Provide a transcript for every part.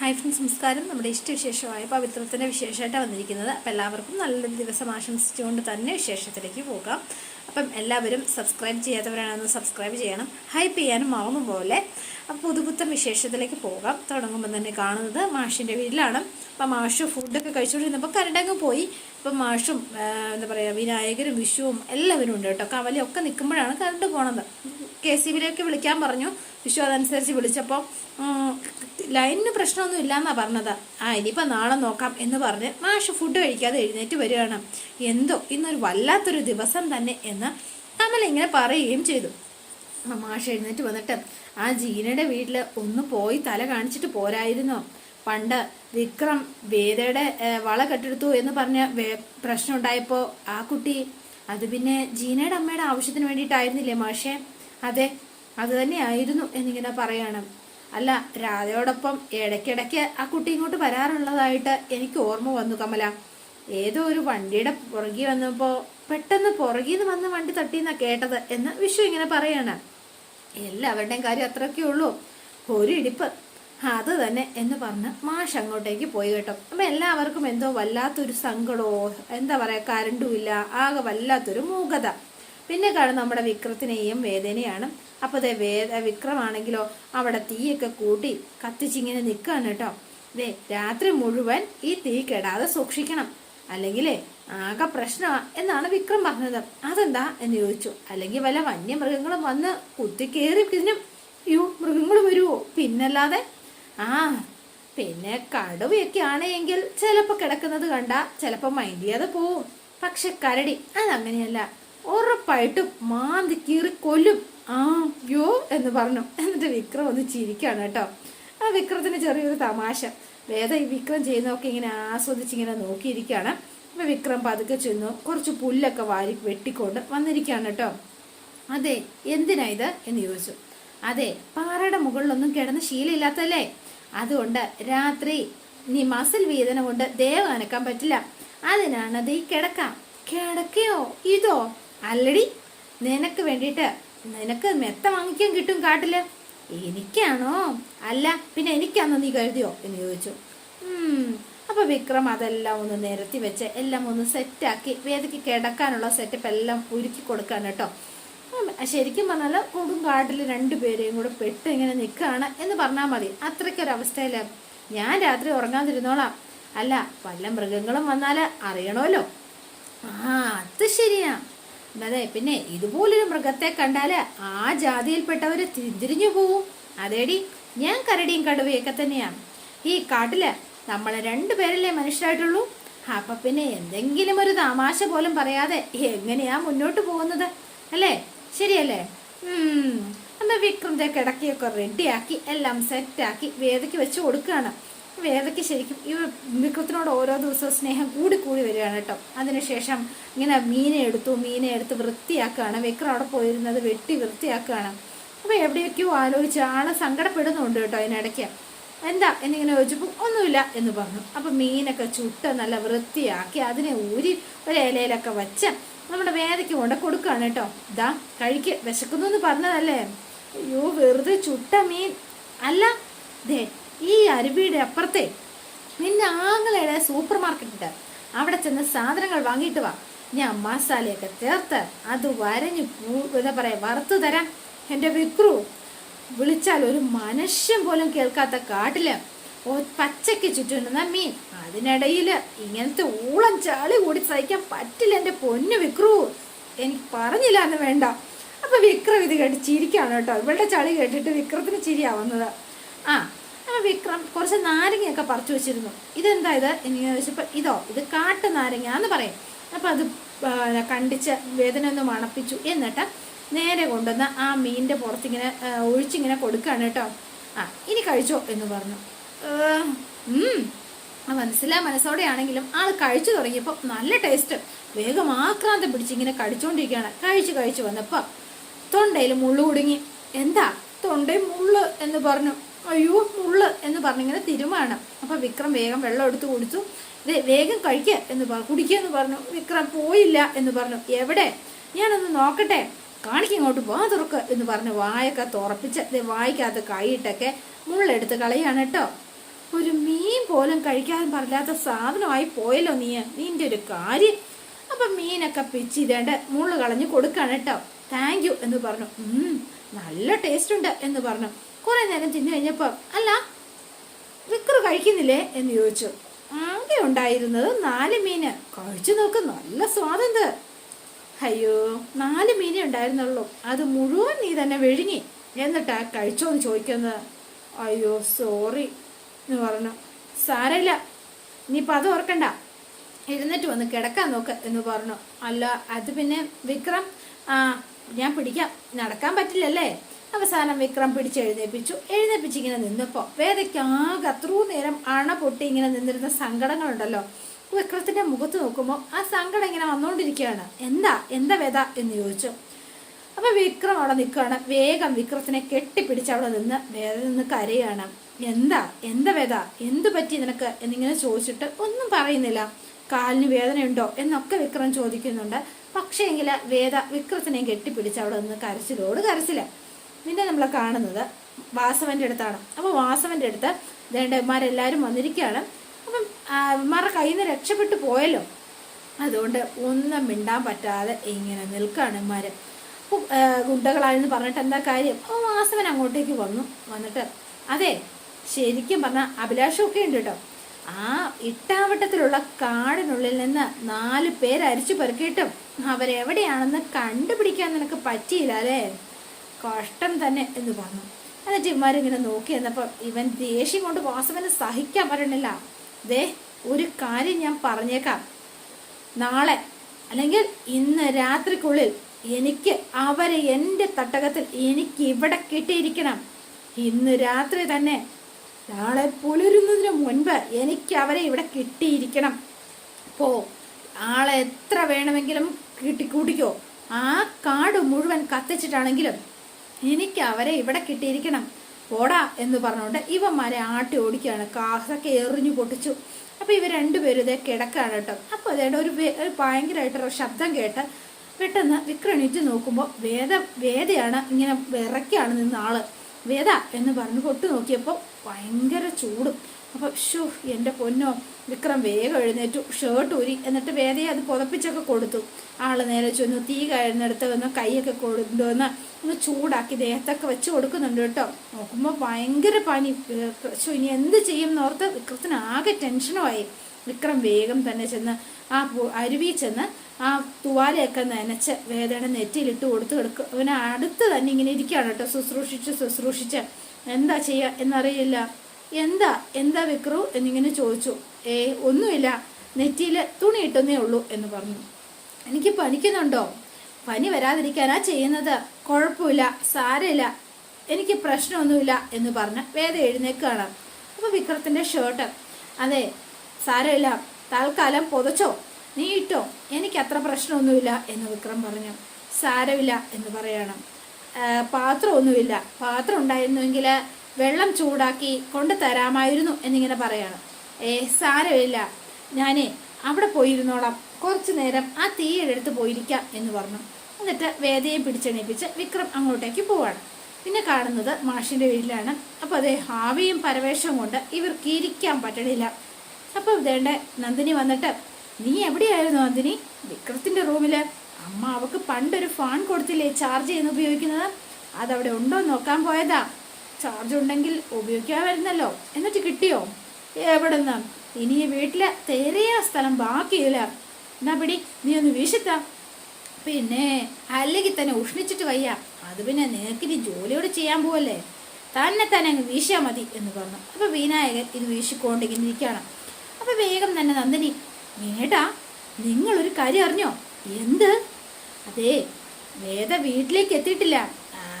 Hi friends നമസ്കാരം. നമ്മുടെ ഇഷ്ടവിശേഷമായ പവിത്രത്തിന്റെ വിശേഷമായിട്ടാണ് വന്നിരിക്കുന്നത്. അപ്പോൾ എല്ലാവർക്കും നല്ലൊരു ദിവസം ആശംസിച്ചുകൊണ്ട് തന്നെ വിശേഷത്തിലേക്ക് പോകാം. അപ്പം എല്ലാവരും സബ്സ്ക്രൈബ് ചെയ്യാത്തവരാണെന്ന് സബ്സ്ക്രൈബ് ചെയ്യണം. ഹൈപ്പ് ചെയ്യാനും മറന്നു പോലെ. അപ്പോൾ പുതുപുത്തൻ വിശേഷത്തിലേക്ക് പോകാം. തുടങ്ങുമ്പോൾ തന്നെ കാണുന്നത് മാഷിന്റെ വീട്ടിലാണ്. അപ്പം മാഷ് ഫുഡൊക്കെ കഴിച്ചുകൊണ്ടിരുന്നപ്പോൾ കരടങ്ങ് പോയി. അപ്പം മാഷും എന്താ പറയുക വിനായകരും വിഷുവും എല്ലാവരും ഉണ്ട് കേട്ടോ. കവലയൊക്കെ നിൽക്കുമ്പോഴാണ് കരണ്ട് പോണത്. കെ സി ബിയിലേക്ക് വിളിക്കാൻ പറഞ്ഞു. വിഷു അതനുസരിച്ച് വിളിച്ചപ്പോൾ ലൈനിന് പ്രശ്നമൊന്നും ഇല്ലാന്നാ പറഞ്ഞത്. ആ ഇനിയിപ്പോൾ നാളെ നോക്കാം എന്ന് പറഞ്ഞ് മാഷ് ഫുഡ് കഴിക്കാതെ എഴുന്നേറ്റ് വരികയാണ്. എന്തോ ഇന്നൊരു വല്ലാത്തൊരു ദിവസം തന്നെ എന്ന് നമ്മൾ ഇങ്ങനെ പറയുകയും ചെയ്തു. ആ മാഷ് എഴുന്നേറ്റ് വന്നിട്ട് ആ ജീനയുടെ വീട്ടിൽ ഒന്ന് പോയി തല കാണിച്ചിട്ട് പോരായിരുന്നോ? പണ്ട് വിക്രം വേദയുടെ വള കെട്ടെടുത്തു എന്ന് പറഞ്ഞ പ്രശ്നം ഉണ്ടായപ്പോൾ ആ കുട്ടി അത് പിന്നെ ജീനയുടെ അമ്മയുടെ ആവശ്യത്തിന് വേണ്ടിയിട്ടായിരുന്നില്ലേ മാഷേ? അതെ അത് തന്നെയായിരുന്നു എന്നിങ്ങനെ പറയാണ്. അല്ല രാധയോടൊപ്പം ഇടയ്ക്കിടയ്ക്ക് ആ കുട്ടി ഇങ്ങോട്ട് വരാറുള്ളതായിട്ട് എനിക്ക് ഓർമ്മ വന്നു കമല. ഏതോ ഒരു വണ്ടിയുടെ പുറകിൽ വന്നപ്പോൾ പെട്ടെന്ന് പുറകിൽ നിന്ന് വന്ന വണ്ടി തട്ടിയെന്നാ കേട്ടത് എന്ന് വിഷു ഇങ്ങനെ പറയാണ്. എല്ലാവരുടെയും കാര്യം അത്രയൊക്കെ ഉള്ളൂ. ഒരു ഇടിപ്പ്. അത് തന്നെ എന്ന് പറഞ്ഞ് മാഷ് അങ്ങോട്ടേക്ക് പോയി കേട്ടോ. അപ്പം എല്ലാവർക്കും എന്തോ വല്ലാത്തൊരു സങ്കടമോ എന്താ പറയുക കരണ്ടും ഇല്ല ആകെ വല്ലാത്തൊരു മൂകത. പിന്നെ കാണും നമ്മുടെ വിക്രത്തിനെയും വേദനയാണ്. അപ്പോൾ ദേ വേദ വിക്രമാണെങ്കിലോ അവിടെ തീയൊക്കെ കൂട്ടി കത്തിച്ചിങ്ങനെ നിൽക്കുകയാണ് കേട്ടോ. ദേ രാത്രി മുഴുവൻ ഈ തീ കെടാതെ സൂക്ഷിക്കണം. അല്ലെങ്കിലേ ആകെ പ്രശ്നമാ എന്നാണ് വിക്രം പറഞ്ഞത്. അതെന്താ എന്ന് ചോദിച്ചു. അല്ലെങ്കിൽ വല്ല വന്യമൃഗങ്ങളും വന്ന് കുത്തിക്കേറി ഇതിനും യു മൃഗങ്ങൾ വരുമോ പിന്നല്ലാതെ? ആ പിന്നെ കടുവയൊക്കെ ആണെങ്കിൽ ചിലപ്പോൾ കിടക്കുന്നത് കണ്ട ചിലപ്പോൾ മൈൻഡ് ചെയ്യാതെ പോവും. പക്ഷെ കരടി അതങ്ങനെയല്ല. ഉറപ്പായിട്ടും മാന്തി കീറി കൊല്ലും. ആ യോ എന്ന് പറഞ്ഞു. എന്നിട്ട് വിക്രം ഒന്ന് ചിരിക്കാണ് കേട്ടോ. ആ വിക്രത്തിന് ചെറിയൊരു തമാശ. വേദ ഈ വിക്രം ചെയ്യുന്നതൊക്കെ ഇങ്ങനെ ആസ്വദിച്ച് ഇങ്ങനെ നോക്കിയിരിക്കുകയാണ്. അപ്പൊ വിക്രം പതുക്കെ ചെന്നു കുറച്ച് പുല്ലൊക്കെ വാരി വെട്ടിക്കൊണ്ട് വന്നിരിക്കുകയാണ് കേട്ടോ. അതെ എന്തിനാ ഇത്? എന്ന് ചോദിച്ചു. അതെ പാറയുടെ മുകളിലൊന്നും കിടന്ന് ശീലമില്ലാത്തല്ലേ അതുകൊണ്ട് രാത്രി നീ മസിൽ വേദന കൊണ്ട് ദേവ അനക്കാൻ പറ്റില്ല. അതിനാണ് അത് ഈ കിടക്കാം. കിടക്കയോ? ഇതോ? അല്ലടി നിനക്ക് വേണ്ടിയിട്ട് നിനക്ക് മെത്ത വാങ്ങിക്കാൻ കിട്ടും കാട്ടിൽ. എനിക്കാണോ? അല്ല പിന്നെ എനിക്കാണോ നീ കരുതിയോ? എന്ന് ചോദിച്ചു. അപ്പോൾ അപ്പൊ വിക്രം അതെല്ലാം ഒന്ന് നിരത്തി വെച്ച് എല്ലാം ഒന്ന് സെറ്റാക്കി വേദയ്ക്ക് കിടക്കാനുള്ള സെറ്റപ്പ് എല്ലാം ഒരുക്കി കൊടുക്കാൻ കേട്ടോ. ശരിക്കും പറഞ്ഞാൽ കൊടും കാട്ടിൽ രണ്ടുപേരെയും കൂടെ പെട്ട് ഇങ്ങനെ നിൽക്കുകയാണ് എന്ന് പറഞ്ഞാൽ മതി. അത്രയ്ക്കൊരവസ്ഥയിൽ ഞാൻ രാത്രി ഉറങ്ങാതിരുന്നോളാം. അല്ല വല്ല മൃഗങ്ങളും വന്നാൽ അറിയണമല്ലോ ആ അത് ശരിയാ. അതെ പിന്നെ ഇതുപോലൊരു മൃഗത്തെ കണ്ടാൽ ആ ജാതിയിൽപ്പെട്ടവര് തിരിഞ്ഞു പോവും. അതേടി ഞാൻ കരടിയും കടുവയൊക്കെ തന്നെയാണ് ഈ കാട്ടിൽ നമ്മളെ രണ്ടുപേരല്ലേ മനുഷ്യരായിട്ടുള്ളൂ. അപ്പൊ പിന്നെ എന്തെങ്കിലും ഒരു തമാശ പോലും പറയാതെ എങ്ങനെയാ മുന്നോട്ട് പോകുന്നത്? അല്ലേ? ശരിയല്ലേ? അമ്മ വിക്രമത്തെ കിടക്കിയൊക്കെ റെഡിയാക്കി എല്ലാം സെറ്റാക്കി വേദയ്ക്ക് വെച്ച് കൊടുക്കുകയാണ് വേദയ്ക്ക് ശരിക്കും ഈ വിക്രത്തിനോട് ഓരോ ദിവസവും സ്നേഹം കൂടി കൂടി വരികയാണ് കേട്ടോ. അതിനുശേഷം ഇങ്ങനെ മീനെ എടുത്തു മീനെ എടുത്ത് വൃത്തിയാക്കുകയാണ്. വിക്രം അവിടെ പോയിരുന്നത് വെട്ടി വൃത്തിയാക്കുകയാണ്. അപ്പോൾ എവിടെയൊക്കെയോ ആലോചിച്ച് ആളെ സങ്കടപ്പെടുന്നുണ്ട് കേട്ടോ അതിനിടയ്ക്ക്. എന്താ എന്നിങ്ങനെ ചോദിച്ചപ്പോൾ ഒന്നുമില്ല എന്ന് പറഞ്ഞു. അപ്പം മീനൊക്കെ ചുട്ട് നല്ല വൃത്തിയാക്കി അതിനെ ഊരി ഒരു ഇലയിലൊക്കെ വെച്ച് നമ്മുടെ വേദയ്ക്ക് കൊണ്ട് കൊടുക്കുകയാണ് കേട്ടോ. ഇതാ കഴിക്ക് വിശക്കുന്നു എന്ന് പറഞ്ഞതല്ലേ? അയ്യോ വെറുതെ ചുട്ട മീൻ. അല്ല ദേ ഈ അരുവിയുടെ അപ്പുറത്തെ നിന്റെ ആങ്ങളയുടെ സൂപ്പർ മാർക്കറ്റ് അവിടെ ചെന്ന് സാധനങ്ങൾ വാങ്ങിയിട്ട് വാ. ഞാൻ മസാലയൊക്കെ ചേർത്ത് അത് വരഞ്ഞ് എന്താ പറയാ വറുത്തു തരാം. എന്റെ വിക്രു വിളിച്ചാൽ ഒരു മനുഷ്യൻ പോലും കേൾക്കാത്ത കാട്ടിൽ പച്ചയ്ക്ക് ചുറ്റുന്ന മീൻ. അതിനിടയിൽ ഇങ്ങനത്തെ ഊളം ചാളി കൂടി സഹിക്കാൻ പറ്റില്ല എന്റെ പൊന്നു വിക്രു. എനിക്ക് പറഞ്ഞില്ല എന്ന് വേണ്ട. അപ്പൊ വിക്രം ഇത് കേട്ട് ചിരിക്കാണ് കേട്ടോ. ഇവളുടെ ചളി കേട്ടിട്ട് വിക്രത്തിന് ചിരിയാ വന്നത് ആ ആ വിക്രം കുറച്ച് നാരങ്ങയൊക്കെ പറിച്ചു വെച്ചിരുന്നു. ഇതെന്താ ഇത്? എന്ന് ചോദിച്ചപ്പോൾ ഇതോ ഇത് കാട്ടു നാരങ്ങ എന്ന് പറയും. അപ്പോൾ അത് കണ്ടിച്ച് വേദന ഒന്ന് മണപ്പിച്ചു. എന്നിട്ട് നേരെ കൊണ്ടുവന്ന് ആ മീനിന്റെ പുറത്തിങ്ങനെ ഒഴിച്ചിങ്ങനെ കൊടുക്കുകയാണ് കേട്ടോ. ആ ഇനി കഴിച്ചോ എന്ന് പറഞ്ഞു. ആ മനസ്സിലാ മനസ്സോടെയാണെങ്കിലും ആൾ കഴിച്ചു തുടങ്ങിയപ്പോൾ നല്ല ടേസ്റ്റ്. വേഗം ആക്രാന്തം പിടിച്ച് ഇങ്ങനെ കടിച്ചുകൊണ്ടിരിക്കുകയാണ് കഴിച്ചു കഴിച്ചു വന്നപ്പോൾ തൊണ്ടയിൽ മുള്ളു കുടുങ്ങി. എന്താ? തൊണ്ടയിൽ മുള്ളു എന്ന് പറഞ്ഞു. അയ്യോ മുള്ള് എന്ന് പറഞ്ഞിങ്ങനെ തിരുമാണ്. അപ്പൊ വിക്രം വേഗം വെള്ളം എടുത്ത് കുടിച്ചു. വേഗം കഴിക്കുക എന്ന് പറഞ്ഞു കുടിക്കുക എന്ന് പറഞ്ഞു. വിക്രം പോയില്ല എന്ന് പറഞ്ഞു. എവിടെ? ഞാനൊന്ന് നോക്കട്ടെ. കാണിക്ക് ഇങ്ങോട്ട് പോകാൻ തുറക്ക് എന്ന് പറഞ്ഞ് വായൊക്കെ തുറപ്പിച്ച് ദേ വായിക്കകത്ത് കൈയിട്ടൊക്കെ മുള്ളെടുത്ത് കളയാണ് കേട്ടോ ഒരു മീൻ പോലും കഴിക്കാൻ പറയാത്ത സാധനമായി പോയല്ലോ നീ. നിന്റെ ഒരു കാര്യം. അപ്പൊ മീനൊക്കെ പിച്ച് മുള്ള് കളഞ്ഞ് കൊടുക്കാണ് കേട്ടോ താങ്ക് യു എന്ന് പറഞ്ഞു. നല്ല ടേസ്റ്റ് ഉണ്ട് എന്ന് പറഞ്ഞു. കുറെ നേരം തിന്നു കഴിഞ്ഞപ്പോൾ അല്ല വിക്രു കഴിക്കുന്നില്ലേ? എന്ന് ചോദിച്ചു. ആകെ ഉണ്ടായിരുന്നത് നാല് മീന് കഴിച്ചു നോക്ക് നല്ല സ്വാദുണ്ട്. അയ്യോ നാല് മീനേ ഉണ്ടായിരുന്നുള്ളൂ. അത് മുഴുവൻ നീ തന്നെ വിഴുങ്ങി. എന്നിട്ടാ കഴിച്ചോ എന്ന് ചോദിക്കുന്നത്? അയ്യോ സോറി എന്ന് പറഞ്ഞു. സാരമില്ല ഇനിയിപ്പോൾ അത് ഓർക്കണ്ട. എഴുന്നേറ്റ് വന്ന് കിടക്കാൻ നോക്ക് എന്ന് പറഞ്ഞു. അല്ല അത് പിന്നെ വിക്രം ആ ഞാൻ പിടിക്കാം. നടക്കാൻ പറ്റില്ലല്ലേ? അവസാനം വിക്രം പിടിച്ച് എഴുന്നേപ്പിച്ചു ഇങ്ങനെ നിന്നപ്പോൾ വേദയ്ക്കാകെ അത്രയും നേരം അണ പൊട്ടി ഇങ്ങനെ നിന്നിരുന്ന സങ്കടങ്ങളുണ്ടല്ലോ. വിക്രത്തിന്റെ മുഖത്ത് നോക്കുമ്പോൾ ആ സങ്കടം ഇങ്ങനെ വന്നുകൊണ്ടിരിക്കുകയാണ് എന്താ? എന്താ വേദ? എന്ന് ചോദിച്ചു. അപ്പൊ വിക്രം അവിടെ നിൽക്കുകയാണ്. വേഗം വിക്രത്തിനെ കെട്ടിപ്പിടിച്ച് അവിടെ നിന്ന് വേദ നിന്ന് കരയാണ്. എന്താ? എന്താ വേദ? എന്തു പറ്റി നിനക്ക്? എന്നിങ്ങനെ ചോദിച്ചിട്ട് ഒന്നും പറയുന്നില്ല. കാലിന് വേദനയുണ്ടോ? എന്നൊക്കെ വിക്രം ചോദിക്കുന്നുണ്ട്. പക്ഷേ എങ്കിൽ വേദ വിക്രത്തിനെ കെട്ടിപ്പിടിച്ച് അവിടെ നിന്ന് കരച്ചിലോട് കരച്ചില്ല പിന്നെ നമ്മൾ കാണുന്നത് വാസവന്റെ അടുത്താണ്. അപ്പോൾ വാസവന്റെ അടുത്ത് ദേണ്ടന്മാരെല്ലാവരും വന്നിരിക്കുകയാണ്. അപ്പം ഇവന്മാരുടെ കയ്യിൽ നിന്ന് രക്ഷപ്പെട്ടു പോയല്ലോ. അതുകൊണ്ട് ഒന്നും മിണ്ടാൻ പറ്റാതെ ഇങ്ങനെ നിൽക്കുകയാണ് ഇമാര് ഗുണ്ടകളായെന്ന് പറഞ്ഞിട്ട് എന്താ കാര്യം? അപ്പോൾ വാസവൻ അങ്ങോട്ടേക്ക് വന്നു. വന്നിട്ട് അതെ ശരിക്കും പറഞ്ഞാൽ അഭിലാഷമൊക്കെ ഉണ്ട് കേട്ടോ. ആ ഇട്ടാവട്ടത്തിലുള്ള കാടിനുള്ളിൽ നിന്ന് നാല് പേര് അരിച്ചു പെറുക്കിയിട്ടും അവരെവിടെയാണെന്ന് കണ്ടുപിടിക്കാൻ നിനക്ക് പറ്റിയില്ല അല്ലേ? കഷ്ടം തന്നെ എന്ന് പറഞ്ഞു. എന്നിട്ട് ഇവന്മാരിങ്ങനെ നോക്കി എന്നപ്പോൾ ഇവൻ ദേഷ്യം കൊണ്ട് വാസവന് സഹിക്കാൻ പറ്റണില്ല ദേ ഒരു കാര്യം ഞാൻ പറഞ്ഞേക്കാം. നാളെ അല്ലെങ്കിൽ ഇന്ന് രാത്രിക്കുള്ളിൽ എനിക്ക് അവരെ എന്റെ തട്ടകത്തിൽ എനിക്ക് ഇവിടെ കിട്ടിയിരിക്കണം. ഇന്ന് രാത്രി തന്നെ നാളെ പുലരുന്നതിന് മുൻപ് എനിക്ക് അവരെ ഇവിടെ കിട്ടിയിരിക്കണം. പോ ആളെ എത്ര വേണമെങ്കിലും കിട്ടിക്കൂട്ടിക്കോ ആ കാട് മുഴുവൻ കത്തിച്ചിട്ടാണെങ്കിലും എനിക്ക് അവരെ ഇവിടെ കിട്ടിയിരിക്കണം. ഓടാ എന്ന് പറഞ്ഞുകൊണ്ട് ഇവന്മാരെ ആട്ടി ഓടിക്കുകയാണ്. കാസൊക്കെ എറിഞ്ഞു പൊട്ടിച്ചു. അപ്പൊ ഇവർ രണ്ടുപേരും ഇതേ കിടക്കാണ് കേട്ടോ. അപ്പൊ അതേണ്ട ഒരു ഭയങ്കരമായിട്ടൊരു ശബ്ദം കേട്ട് പെട്ടെന്ന് വിക്രണിച്ച് നോക്കുമ്പോൾ വേദ വേദയാണ് ഇങ്ങനെ വിറയ്ക്കാണ് നിന്ന ആൾ. വേദ എന്ന് പറഞ്ഞു പൊട്ട് നോക്കിയപ്പോൾ ഭയങ്കര ചൂടും. അപ്പൊ ഷു എന്റെ പൊന്നോ വിക്രം വേഗം എഴുന്നേറ്റു. ഷർട്ട് ഊരി. എന്നിട്ട് വേദയെ അത് പുതപ്പിച്ചൊക്കെ കൊടുത്തു. ആൾ നേരെ ചെന്നു. തീ കഴിഞ്ഞെടുത്ത് വന്ന്. കൈയൊക്കെ കൊണ്ടുവന്ന് ഒന്ന് ചൂടാക്കി ദേഹത്തൊക്കെ വെച്ച് കൊടുക്കുന്നുണ്ട് കേട്ടോ. നോക്കുമ്പോൾ ഭയങ്കര പനി ഷോ ഇനി എന്ത് ചെയ്യും എന്നോർത്ത് വിക്രത്തിന് ആകെ ടെൻഷനുമായി വിക്രം വേഗം തന്നെ ചെന്ന് ആ അരുവി ചെന്ന് ആ തുവാലയൊക്കെ നനച്ച് വേദന നെറ്റിയിലിട്ട് കൊടുത്തു കൊടുക്കും. അവനെ അടുത്ത് തന്നെ ഇങ്ങനെ ഇരിക്കുകയാണ് കേട്ടോ. ശുശ്രൂഷിച്ച് ശുശ്രൂഷിച്ച്. എന്താ ചെയ്യുക എന്നറിയില്ല. എന്താ? എന്താ വിക്രു? എന്നിങ്ങനെ ചോദിച്ചു. ഏ ഒന്നുമില്ല. നെറ്റിയിൽ തുണി ഇട്ടുന്നേ ഉള്ളൂ എന്ന് പറഞ്ഞു. എനിക്ക് പനിക്കുന്നുണ്ടോ? പനി വരാതിരിക്കാനാ ചെയ്യുന്നത്. കുഴപ്പമില്ല. സാരമില്ല. എനിക്ക് പ്രശ്നമൊന്നുമില്ല എന്ന് പറഞ്ഞ് വേദ എഴുന്നേക്കാണ്. അപ്പോൾ വിക്രത്തിന്റെ ഷർട്ട് അതെ സാരമില്ല തൽക്കാലം പൊതച്ചോ? നീ ഇട്ടോ? എനിക്ക് അത്ര പ്രശ്നമൊന്നുമില്ല എന്ന് വിക്രം പറഞ്ഞു. സാരമില്ല എന്ന് പറയണം. പാത്രമൊന്നുമില്ല. പാത്രം ഉണ്ടായിരുന്നുവെങ്കിൽ വെള്ളം ചൂടാക്കി കൊണ്ടു തരാമായിരുന്നു എന്നിങ്ങനെ പറയണം. ഏ സാരമില്ല. ഞാനേ അവിടെ പോയിരുന്നോളാം. കുറച്ചു നേരം ആ തീയെടുത്ത് പോയിരിക്കാം എന്ന് പറഞ്ഞു. എന്നിട്ട് വേദയെ പിടിച്ചെണീപ്പിച്ച് വിക്രം അങ്ങോട്ടേക്ക് പോവാണ്. പിന്നെ കാണുന്നത് മാഷിന്റെ വീട്ടിലാണ്. അപ്പോൾ അതേ ഹാവിയും പരവേഷവും കൊണ്ട് ഇവർക്ക് ഇരിക്കാൻ പറ്റണില്ല. അപ്പോൾ വേണ്ട നന്ദിനി വന്നിട്ട് നീ എവിടെയായിരുന്നു നന്ദിനി? വിക്രത്തിന്റെ റൂമിൽ. അമ്മ അവക്ക് പണ്ടൊരു ഫോൺ കൊടുത്തില്ലേ ചാർജ് ചെയ്യുന്ന ഉപയോഗിക്കുന്നത്? അതവിടെ ഉണ്ടോ നോക്കാൻ പോയതാ. ചാർജ് ഉണ്ടെങ്കിൽ ഉപയോഗിക്കാമായിരുന്നല്ലോ. എന്നിട്ട് കിട്ടിയോ? എവിടെന്ന്? ഇനി വീട്ടിൽ തേറിയ സ്ഥലം ബാക്കിയില്ല. എന്നാ പിടി നീ ഒന്ന് വീശത്ത. പിന്നെ അല്ലെങ്കിൽ തന്നെ ഉഷ്ണിച്ചിട്ട് വയ്യ. അത് പിന്നെ നിനക്ക് ഇനി ജോലിയോട് ചെയ്യാൻ പോവല്ലേ. തന്നെ തന്നെ അങ്ങ് വീശിയാൽ മതി എന്ന് പറഞ്ഞു. അപ്പൊ വിനായകൻ ഇത് വീശിക്കൊണ്ടിങ്ങനെ ഇരിക്കുകയാണ്. അപ്പൊ വേഗം തന്നെ നന്ദിനി. വേടാ നിങ്ങളൊരു കാര്യം അറിഞ്ഞോ? എന്ത്? അതെ വേദ വീട്ടിലേക്ക് എത്തിയിട്ടില്ല.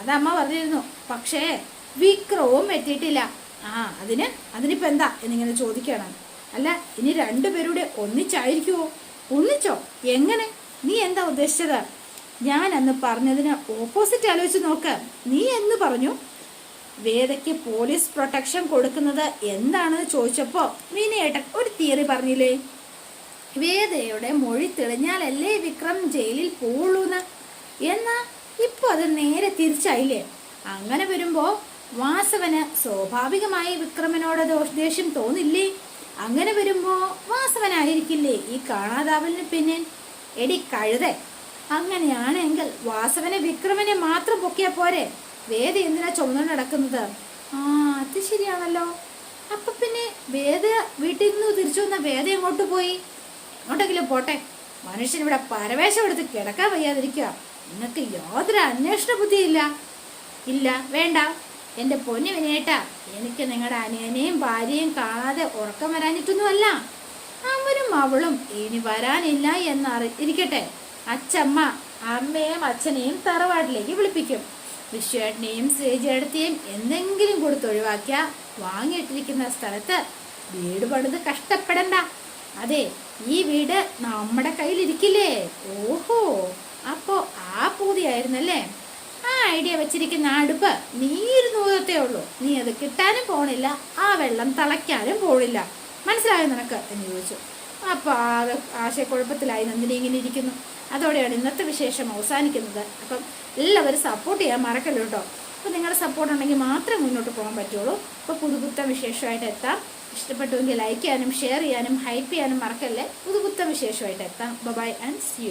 അതമ്മ പറഞ്ഞിരുന്നു. പക്ഷേ വിക്രവും എത്തിയിട്ടില്ല. ആ അതിന് അതിനിപ്പോ എന്താ എന്നിങ്ങനെ ചോദിക്കണം. അല്ല ഇനി രണ്ടുപേരുടെ ഒന്നിച്ചായിരിക്കുമോ ഒന്നിച്ചോ? എങ്ങനെ? നീ എന്താ ഉദ്ദേശിച്ചത്? ഞാൻ അന്ന് പറഞ്ഞതിന് ഓപ്പോസിറ്റ് ആലോചിച്ച് നോക്ക്. നീ എന്ന് പറഞ്ഞു? വേദയ്ക്ക് പോലീസ് പ്രൊട്ടക്ഷൻ കൊടുക്കുന്നത് എന്താണെന്ന് ചോദിച്ചപ്പോ വിനയേട്ടൻ ഒരു തിയറി പറഞ്ഞില്ലേ? വേദയുടെ മൊഴി തെളിഞ്ഞാലല്ലേ വിക്രം ജയിലിൽ പോവുള്ളൂന്ന്? എന്നാ ഇപ്പൊ അത് നേരെ തിരിച്ചായില്ലേ? അങ്ങനെ വരുമ്പോ വാസവന് സ്വാഭാവികമായി വിക്രമനോട് ദേഷ്യം തോന്നില്ലേ? അങ്ങനെ വരുമ്പോ വാസവനായിരിക്കില്ലേ ഈ കാണാതാവലിന് പിന്നിൽ? എടി കഴുതെ അങ്ങനെയാണെങ്കിൽ വാസവനെ വിക്രമനെ മാത്രം പൊക്കിയാ പോരെ? വേദ എന്തിനാ ചുമന്നു നടക്കുന്നത്? ആ അത് ശരിയാണല്ലോ. അപ്പൊ പിന്നെ വേദ വീട്ടിൽ നിന്ന് തിരിച്ചു വന്ന വേദ എങ്ങോട്ട് പോയി? എങ്ങോട്ടെങ്കിലും പോട്ടെ. മനുഷ്യൻ ഇവിടെ പരവേശം എടുത്ത് കിടക്കാൻ വയ്യാതിരിക്കുക. നിങ്ങൾക്ക് യാതൊരു അന്വേഷണ ബുദ്ധിയില്ല. ഇല്ല വേണ്ട. എന്റെ പൊന്നു വിനേട്ട എനിക്ക് നിങ്ങളുടെ അനിയനെയും ഭാര്യയും കാണാതെ ഉറക്കം വരാനിട്ടൊന്നുമല്ല അവരും അവളും ഇനി വരാനില്ല എന്നറി ഇരിക്കട്ടെ അച്ചമ്മ അമ്മയും അച്ഛനെയും തറവാട്ടിലേക്ക് വിളിപ്പിക്കും. വിശ്വേട്ടനെയും ശ്രീജേടത്തെയും എന്തെങ്കിലും കൊടുത്തൊഴിവാക്കിയ വാങ്ങിയിട്ടിരിക്കുന്ന സ്ഥലത്ത് വീട് പണിത് കഷ്ടപ്പെടണ്ട. അതെ ഈ വീട് നമ്മുടെ കയ്യിലിരിക്കില്ലേ? ഓഹോ അപ്പോ ആ പൂതിയായിരുന്നല്ലേ? ആ ഐഡിയ വെച്ചിരിക്കുന്ന അടുപ്പ് നീരുന്നൂതത്തേ ഉള്ളൂ. നീ അത് കിട്ടാനും പോണില്ല ആ വെള്ളം തളയ്ക്കാനും പോണില്ല. മനസ്സിലായോ നിനക്ക്? എന്ന് ചോദിച്ചു. അപ്പൊ ആകെ ആശയക്കുഴപ്പത്തിലായി നന്ദിനി ഇങ്ങനെ ഇരിക്കുന്നു. അതോടെയാണ് ഇന്നത്തെ വിശേഷം അവസാനിക്കുന്നത്. അപ്പം എല്ലാവരും സപ്പോർട്ട് ചെയ്യാൻ മറക്കല്ലോ കേട്ടോ. അപ്പോൾ നിങ്ങളുടെ സപ്പോർട്ട് ഉണ്ടെങ്കിൽ മാത്രമേ മുന്നോട്ട് പോകാൻ പറ്റുള്ളൂ. അപ്പോൾ പുതുപുത്തം വിശേഷമായിട്ട് എത്താം. ഇഷ്ടപ്പെട്ടുവെങ്കിൽ ലൈക്ക് ചെയ്യാനും ഷെയർ ചെയ്യാനും ഹൈപ്പ് ചെയ്യാനും മറക്കല്ലേ? പുതുപുത്തം വിശേഷമായിട്ട് എത്താം. By and C U